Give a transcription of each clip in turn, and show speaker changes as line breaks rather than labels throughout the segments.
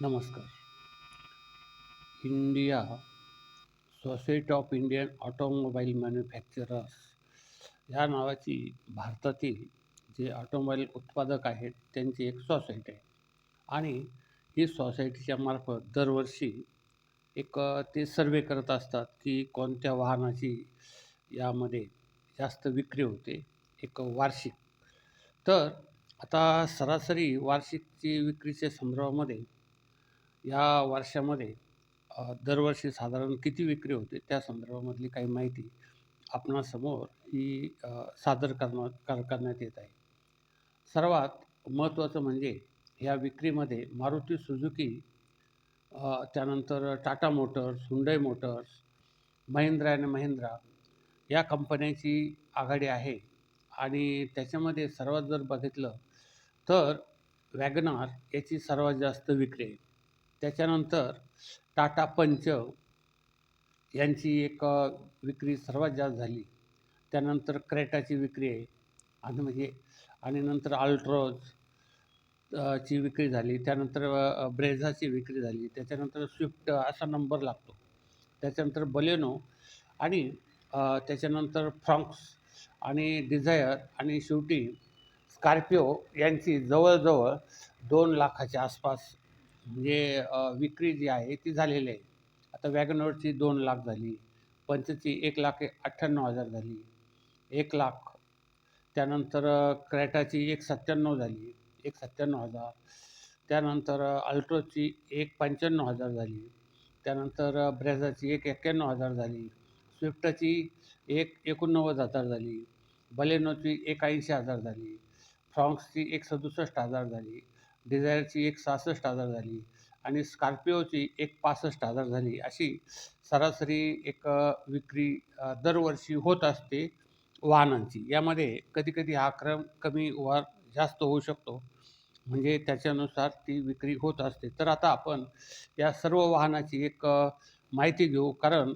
नमस्कार. India society of Indian automobile manufacturers ह्या नावाची भारतातील जे ऑटोमोबाईल उत्पादक आहेत त्यांची एक सोसायटी आहे. आणि ही सोसायटीच्या मार्फत दरवर्षी एक ते सर्वे करत असतात की कोणत्या वाहनाची यामध्ये जास्त विक्री होते एक वार्षिक. तर आता सरासरी वार्षिकची विक्रीच्या संदर्भामध्ये या वर्षामध्ये दरवर्षी साधारण किती विक्री होते? त्या संदर्भामधली काही माहिती आपणासमोर ही सादर करण्यात कर करण्यात येत आहे. सर्वात महत्त्वाचं म्हणजे या विक्रीमध्ये मारुती सुझुकी त्यानंतर Tata Motors Hyundai Motors Mahindra and Mahindra या कंपन्यांची आघाडी आहे. आणि त्याच्यामध्ये सर्वात जर बघितलं तर वॅगनार याची सर्वात जास्त विक्री आहे. त्याच्यानंतर टाटा पंच यांची एक विक्री सर्वात जास्त झाली. त्यानंतर क्रेटाची विक्री आहे. आणि म्हणजे आणि नंतर अल्ट्रोज ची विक्री झाली. त्यानंतर ब्रेझाची विक्री झाली. त्याच्यानंतर स्विफ्ट असा नंबर लागतो. त्याच्यानंतर बलेनो आणि त्याच्यानंतर फ्रॉक्स आणि डिझायर आणि शेवटी स्कॉर्पिओ यांची जवळजवळ दोन लाखाच्या आसपास म्हणजे विक्री जी आहे ती झालेली आहे. आता वॅगनॉरची दोन लाख झाली पंचची एक लाख अठ्ठ्याण्णव हजार झाली एक लाख. त्यानंतर क्रॅटाची एक सत्त्याण्णव झाली एक सत्त्याण्णव हजार. त्यानंतर अल्ट्रोची एक पंच्याण्णव हजार झाली. त्यानंतर ब्रेझाची एक एक्क्याण्णव हजार झाली. स्विफ्टची एक एकोणनव्वद हजार झाली. बलेनोची एक ऐंशी हजार झाली. फ्रॉन्क्सची एक सदुसष्ट हजार झाली. डिझायरची एक सहासष्ट हजार झाली आणि स्कॉर्पिओची एक पासष्ट हजार झाली. अशी सरासरी एक विक्री दरवर्षी होत असते वाहनांची. यामध्ये कधीकधी हा क्रम कमी वर जास्त होऊ शकतो. म्हणजे त्याच्यानुसार ती विक्री होत असते. तर आता आपण या सर्व वाहनाची एक माहिती घेऊ. कारण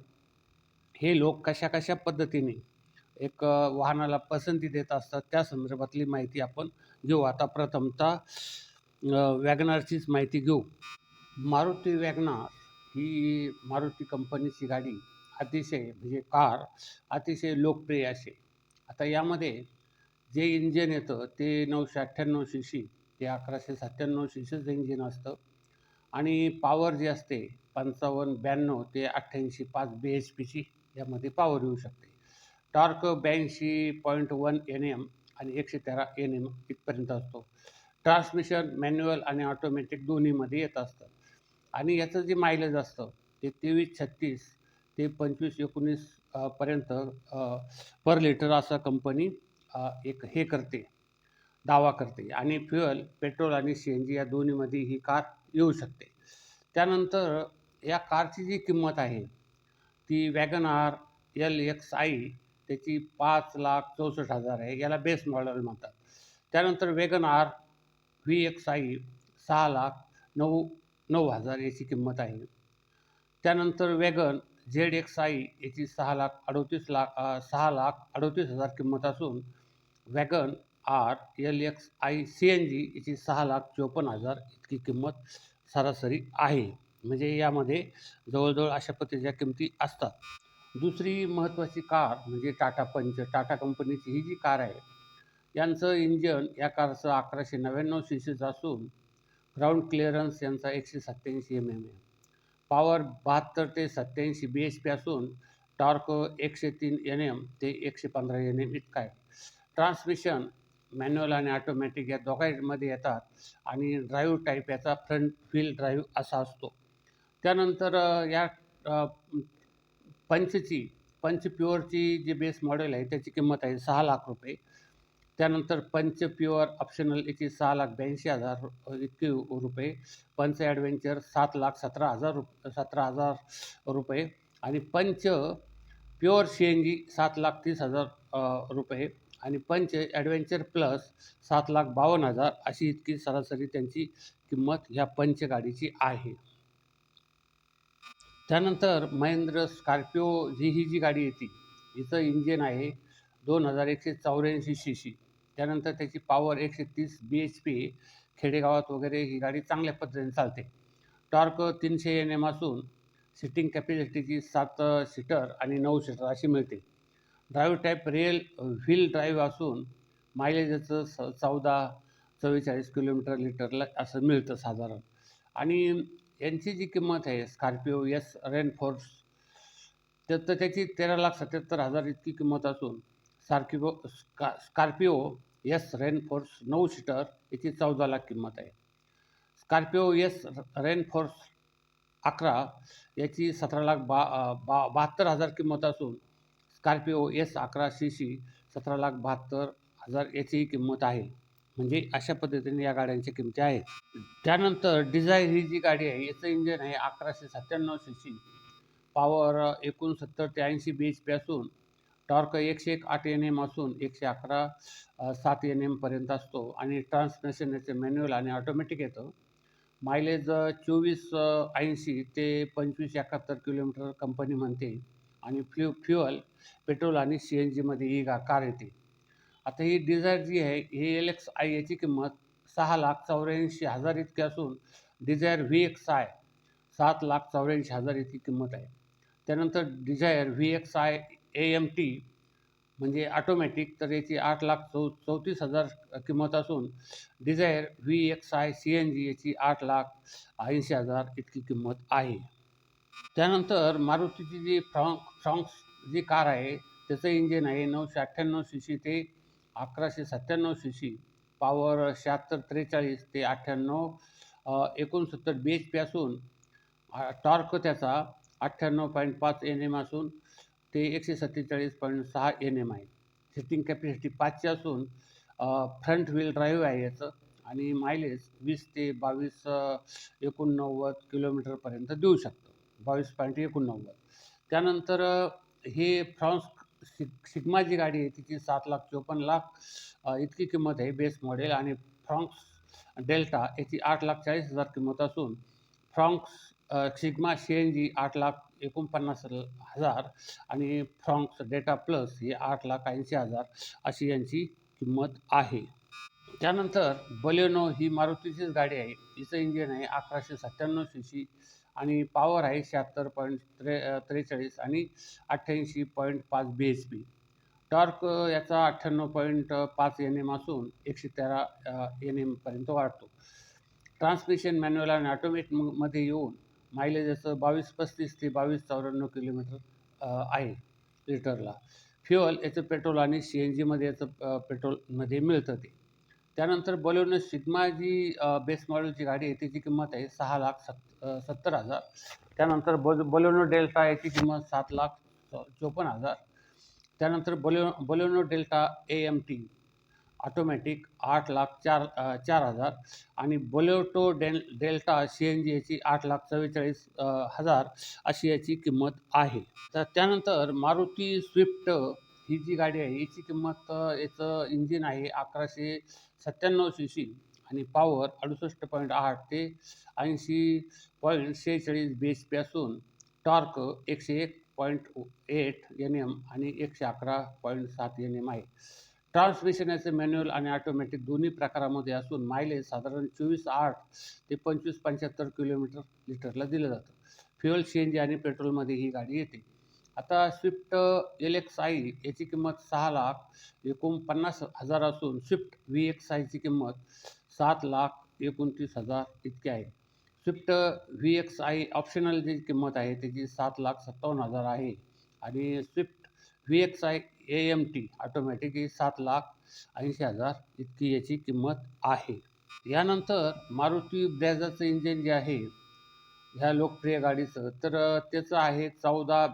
हे लोक कशा कशा पद्धतीने एक वाहनाला पसंती देत असतात त्या संदर्भातली माहिती आपण घेऊ. आता प्रथमतः वॅगनारचीच माहिती घेऊ. मारुती वॅगनार ही मारुती कंपनीची गाडी अतिशय म्हणजे कार अतिशय लोकप्रिय असे. आता यामध्ये जे इंजिन येतं ते नऊशे अठ्ठ्याण्णव सी सी ते अकराशे सत्त्याण्णव सी सीचं इंजिन असतं. आणि पॉवर जी असते पंचावन्न ब्याण्णव ते अठ्ठ्याऐंशी पाच बी एच पीची यामध्ये पॉवर येऊ शकते. टॉर्क ब्याऐंशी पॉईंट वन एन एम आणि एकशे तेरा एन एम इथपर्यंत असतो. ट्रान्समिशन मॅन्युअल आणि ऑटोमॅटिक दोन्हीमध्ये येत असतं. आणि याचं जे मायलेज असतं ते तेवीस छत्तीस ते पंचवीस एकोणीस पर्यंत पर लिटर असं कंपनी एक हे करते दावा करते. आणि फ्युअल पेट्रोल आणि सी एन जी या दोन्हीमध्ये ही कार येऊ शकते. त्यानंतर या कारची जी किंमत आहे ती wagon R L X I त्याची पाच लाख चौसष्ट हजार आहे याला बेस मॉडेल म्हणतात. त्यानंतर wagon R V X I सहा लाख नऊ नऊ हजार याची किंमत आहे. त्यानंतर वॅगन झेड एक्स आय याची सहा लाख अडोतीस लाख सहा लाख अडोतीस हजार किंमत असून wagon R L X I C N G याची सहा लाख चोपन्न हजार इतकी किंमत सरासरी आहे. म्हणजे यामध्ये जवळजवळ अशा पद्धतीच्या किमती असतात. दुसरी महत्त्वाची कार म्हणजे टाटा पंच. टाटा कंपनीची ही जी कार आहे यांचं इंजन या कारचं अकराशे नव्याण्णव सी सीचं असून ग्राउंड क्लिअरन्स यांचा एकशे सत्त्याऐंशी एम एम आहे पॉवर बहात्तर ते सत्त्याऐंशी बी एच पी असून टॉर्क एकशे तीन एन एम ते एकशे पंधरा एन एम इतका आहे. ट्रान्समिशन मॅन्युअल आणि ऑटोमॅटिक या दोघांमध्ये येतात आणि ड्राईव्ह टाईप याचा फ्रंट व्हील ड्राईव्ह असा असतो. त्यानंतर या पंचची पंच प्युअरची जी बेस मॉडेल आहे त्याची किंमत आहे सहा लाख रुपये. त्यानंतर पंच प्युअर ऑप्शनल याची सहा लाख ब्याऐंशी हजार इतके रुपये पंच ॲडव्हेंचर सात लाख सतरा हजार रुप सतरा हजार रुपये आणि पंच प्युअर सी एन जी सात लाख तीस हजार रुपये आणि पंच ॲडव्हेंचर प्लस सात लाख बावन्न हजार अशी इतकी सरासरी त्यांची किंमत ह्या पंच गाडीची आहे. त्यानंतर महेंद्र स्कॉर्पिओ जी ही जी गाडी येते हिचं इंजिन आहे दोन हजार एकशे चौऱ्याऐंशी सी सी. त्यानंतर त्याची पॉवर एकशे तीस बी एच पी खेडेगावात वगैरे ही गाडी चांगल्या पद्धतीने चालते. टॉर्क तीनशे एन एम असून सिटिंग कॅपॅसिटीची सात सीटर आणि नऊ सीटर अशी मिळते. Drive type rear wheel drive असून मायलेजचं स चौदा चव्वेचाळीस किलोमीटर लिटरला असं मिळतं साधारण. आणि यांची जी किंमत आहे स्कॉर्पिओ एस रेनफोर्स तर तर त्याची तेरा लाख सत्याहत्तर हजार इतकी किंमत असून स्कॉर्पिओ स्का स्कॉर्पिओ एस रेनफोर्स नऊ सीटर याची चौदा लाख किंमत आहे. स्कॉर्पिओ एस रेनफोर्स अकरा याची सतरा लाख बा बा बहात्तर हजार किंमत असून स्कॉर्पिओ एस अकरा सी सी सतरा लाख बहात्तर हजार याचीही किंमत आहे. म्हणजे अशा पद्धतीने या गाड्यांच्या किमती आहेत. त्यानंतर डिझायर ही जी गाडी आहे याचं इंजन आहे अकराशे सत्त्याण्णव सी सी पॉवर एकोणसत्तर ते ऐंशी बी एच पी असून टॉर्क एकशे एक आठ एन एम असून एकशे अकरा सात एन एमपर्यंत असतो आणि ट्रान्समिशन याचे मॅन्युअल आणि ऑटोमॅटिक येतं. मायलेज चोवीस ऐंशी ते पंचवीस एकाहत्तर किलोमीटर कंपनी म्हणते आणि फ्यु फ्युअल पेट्रोल आणि सी एन जीमध्ये ही गा कार येते. आता ही डिझायर जी आहे ही एल एक्स आय याची किंमत सहा लाख चौऱ्याऐंशी हजार इतकी असून डिझायर व्ही एक्स आय सात लाख चौऱ्याऐंशी हजार इतकी किंमत आहे. त्यानंतर Dzire V X I A M T म्हणजे ऑटोमॅटिक तर याची आठ लाख चौ चौतीस हजार किंमत असून Dzire V X I C N G याची आठ लाख ऐंशी हजार इतकी किंमत आहे. त्यानंतर मारुतीची जी फ्रॉंक फ्रॉंक्स जी कार आहे त्याचं इंजिन आहे नऊशे अठ्ठ्याण्णव सी सी ते अकराशे सत्त्याण्णव सी सी पॉवर शहात्तर त्रेचाळीस ते अठ्ठ्याण्णव एकोणसत्तर बी एच पी असून टॉर्क त्याचा अठ्ठ्याण्णव पॉईंट पाच एन एम असून ते एकशे सत्तेचाळीस पॉईंट सहा एन एम आहे सिटिंग कॅपॅसिटी पाचशे असून फ्रंट व्हील ड्राईव्ह आहे याचं आणि मायलेज वीस ते बावीस एकोणनव्वद किलोमीटरपर्यंत देऊ शकतं. बावीस पॉईंट एकोणनव्वद. त्यानंतर हे फ्रॉन्स सिग सिग्मा जी गाडी आहे तिची सात लाख चोपन्न लाख इतकी किंमत आहे बेस मॉडेल आणि फ्रॉन्क्स डेल्टा याची आठ लाख चाळीस हजार किंमत असून Fronx sigma C N G आठ लाख एकोणपन्नास हजार आणि फ्रॉन्क्स डेटा प्लस ही आठ लाख ऐंशी हजार अशी यांची किंमत आहे. त्यानंतर बलेनो ही मारुतीचीच गाडी आहे. तिचं इंजिन आहे अकराशे सत्त्याण्णव सी सी आणि पॉवर आहे शहात्तर पॉईंट त्रे त्रेचाळीस आणि अठ्ठ्याऐंशी पॉईंट पाच बी एच पी टॉर्क याचा अठ्ठ्याण्णव पॉईंट पाच एन एम असून एकशे तेरा एन एमपर्यंत वाढतो. ट्रान्समिशन मॅन्युअल आणि ऑटोमॅटिक येऊन मायलेज असं बावीस पस्तीस ते बावीस चौऱ्याण्णव किलोमीटर आहे लिटरला. फ्युअल याचं पेट्रोल आणि सी एन जीमध्ये याचं पेट्रोलमध्ये मिळतं ते. त्यानंतर बलोनो सिग्मा जी बेस मॉडेलची गाडी आहे त्याची किंमत आहे सहा लाख सत् सत्तर हजार. त्यानंतर बल बलोनो डेल्टा याची किंमत सात लाख चौ चोपन्न हजार. त्यानंतर बलो Baleno delta A M T. Automatic आठ लाख चार चार हजार. आणि बोलेटो डेल डेल्टा सी एन जी याची आठ लाख चव्वेचाळीस हजार अशी याची किंमत आहे. तर त्यानंतर मारुती स्विफ्ट ही जी गाडी आहे याची किंमत याचं इंजिन आहे अकराशे सत्त्याण्णव सी सी आणि पॉवर अडुसष्ट पॉईंट आठ ते ऐंशी पॉईंट शेहेचाळीस बी एच पी असून टॉर्क एकशे एक पॉईंट एट एन एम आणि एकशे अकरा पॉईंट सात एन एम आहे. ट्रान्समिशन याचे मॅन्युअल आणि ऑटोमॅटिक दोन्ही प्रकारामध्ये असून मायलेज साधारण चोवीस आठ ते पंचवीस पंच्याहत्तर किलोमीटर लिटरला दिलं जातं. फ्युअल सी एन जी आणि पेट्रोलमध्ये ही गाडी येते. आता स्विफ्ट एल एक्स आय याची किंमत सहा लाख एकोणपन्नास हजार असून स्विफ्ट व्ही एक्स आयची किंमत सात लाख एकोणतीस हजार इतकी आहे. Swift V X I optional जी किंमत आहे त्याची सात लाख सत्तावन्न हजार आहे. आणि Swift V X I A M T automatic ही सात लाख ऐंशी हजार इतकी याची किंमत आहे. यानंतर मारुती ब्रॅझाचं इंजिन जे आहे ह्या लोकप्रिय गाडीचं तर त्याचं आहे चौदा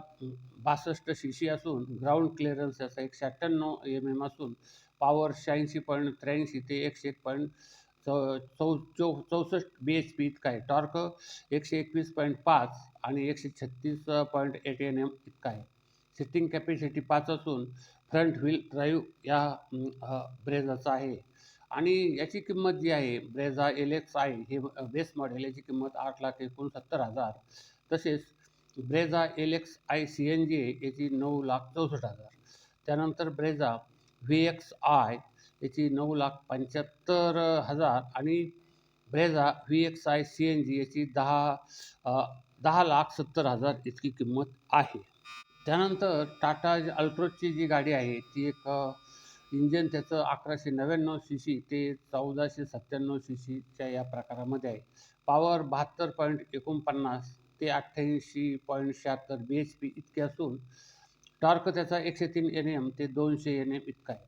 बासष्ट सी सी असून ग्राउंड क्लिअरन्स याचा एकशे अठ्ठ्याण्णव एम एम असून पॉवर शहाऐंशी पॉईंट त्र्याऐंशी ते एकशे एक पॉईंट चौ चौ चौ चौसष्ट बी एच पी इतका आहे. टॉर्क एकशे एकवीस पॉईंट पाच आणि एकशे छत्तीस पॉईंट एट एन एम इतका आहे. सिटिंग कॅपॅसिटी पाच असून फ्रंट व्हील ड्राईव्ह या ब्रेझाचा आहे. आणि याची किंमत जी आहे ब्रेझा एल एक्स आय हे बेस मॉडेल याची किंमत आठ लाख एकोणसत्तर हजार. तसेच Brezza L X I C N G याची नऊ लाख चौसष्ट हजार. त्यानंतर ब्रेझा व्ही एक्स आय याची नऊ लाख पंच्याहत्तर हजार. आणि Brezza V X I C N G याची दहा दहा लाख सत्तर हजार इतकी किंमत आहे. त्यानंतर टाटा अल्ट्रोजची जी गाडी आहे ती एक इंजन त्याचं अकराशे नव्याण्णव सी सी ते चौदाशे सत्त्याण्णव सी सीच्या या प्रकारामध्ये आहे. पॉवर बहात्तर पॉईंट एकोणपन्नास ते अठ्ठ्याऐंशी पॉईंट शहात्तर बी एच पी इतके असून टॉर्क त्याचा एकशे तीन एन एम ते दोनशे एन एम इतका आहे.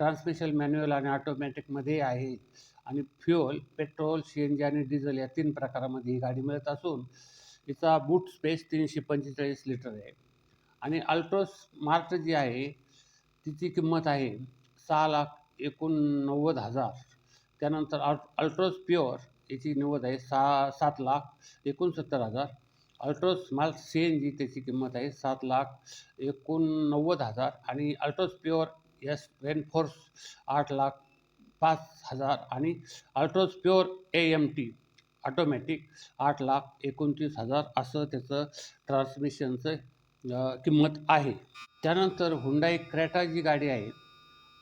ट्रान्समिशन मॅन्युअल आणि ऑटोमॅटिकमध्ये आहे आणि fuel petrol C N G आणि डिझेल या तीन प्रकारामध्ये ही गाडी मिळत असून हिचा बूट स्पेस तीनशे पंचेचाळीस लिटर आहे. आणि अल्ट्रोस स्मार्ट जी आहे तिची किंमत आहे सहा लाख एकोणनव्वद हजार. त्यानंतर अल् अल्ट्रोज प्युअर याची किंमत आहे सहा सात लाख एकोणसत्तर हजार. Altroz smart C N G त्याची किंमत आहे सात लाख एकोणनव्वद हजार. आणि अल्ट्रोस प्युअर एस रेनफोर्स आठ लाख पाच हजार. आणि Altroz pure A M T automatic आठ लाख एकोणतीस हजार असं त्याचं ट्रान्समिशनचं किंमत आहे. त्यानंतर हुंडाई क्रेटा जी गाडी आहे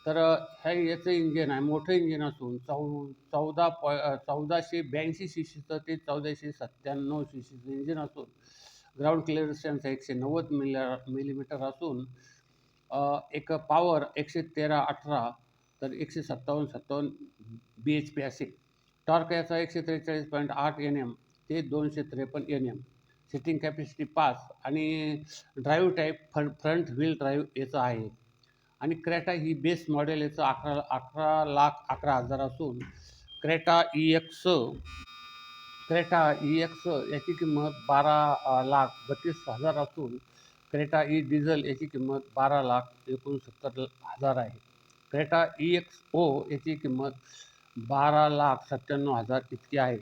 तर ह्या याचं इंजिन आहे मोठं इंजिन असून चौ चौदा पॉ चौदाशे ब्याऐंशी सी सीचं ते चौदाशे सत्त्याण्णव सी सीचं इंजिन असून ग्राउंड क्लिअरन्स त्यांचा एकशे नव्वद मिल मिलीमीटर असून एक पॉवर एकशे तेरा अठरा तर एकशे सत्तावन्न सत्तावन्न बी एच पी असेल. टॉर्क याचा एकशे त्रेचाळीस पॉईंट आठ एन एम ते दोनशे त्रेपन्न एन एम सिटिंग कॅपॅसिटी पाच आणि drive type front front wheel drive याचं आहे. आणि क्रेटा ही बेस मॉडेल याचं अकरा अकरा लाख अकरा हजार असून Creta E X Creta E X याची किंमत बारा लाख बत्तीस हजार असून क्रेटा ई डिझेल याची किंमत बारा लाख एकोणसत्तर हजार आहे. क्रेटा ई एक्स ओ याची किंमत बारा लाख सत्त्याण्णव हजार इतकी आहे.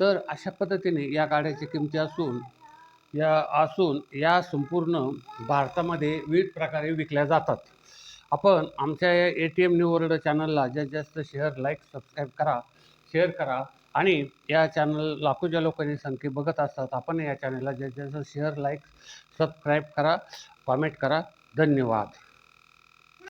तर अशा पद्धतीने या गाड्याची किमती असून या असून या संपूर्ण भारतामध्ये विविध प्रकारे विकल्या जातात. आपण आमच्या या A T M new world चॅनलला जास्तीत जास्त शेअर लाईक सबस्क्राईब करा शेअर करा आणि या चॅनल लाखोच्या लोकांनी संख्ये बघत असतात. आपण या चॅनलला जास्तीत जास्त शेअर लाईक सबस्क्राईब करा कॉमेंट करा. धन्यवाद.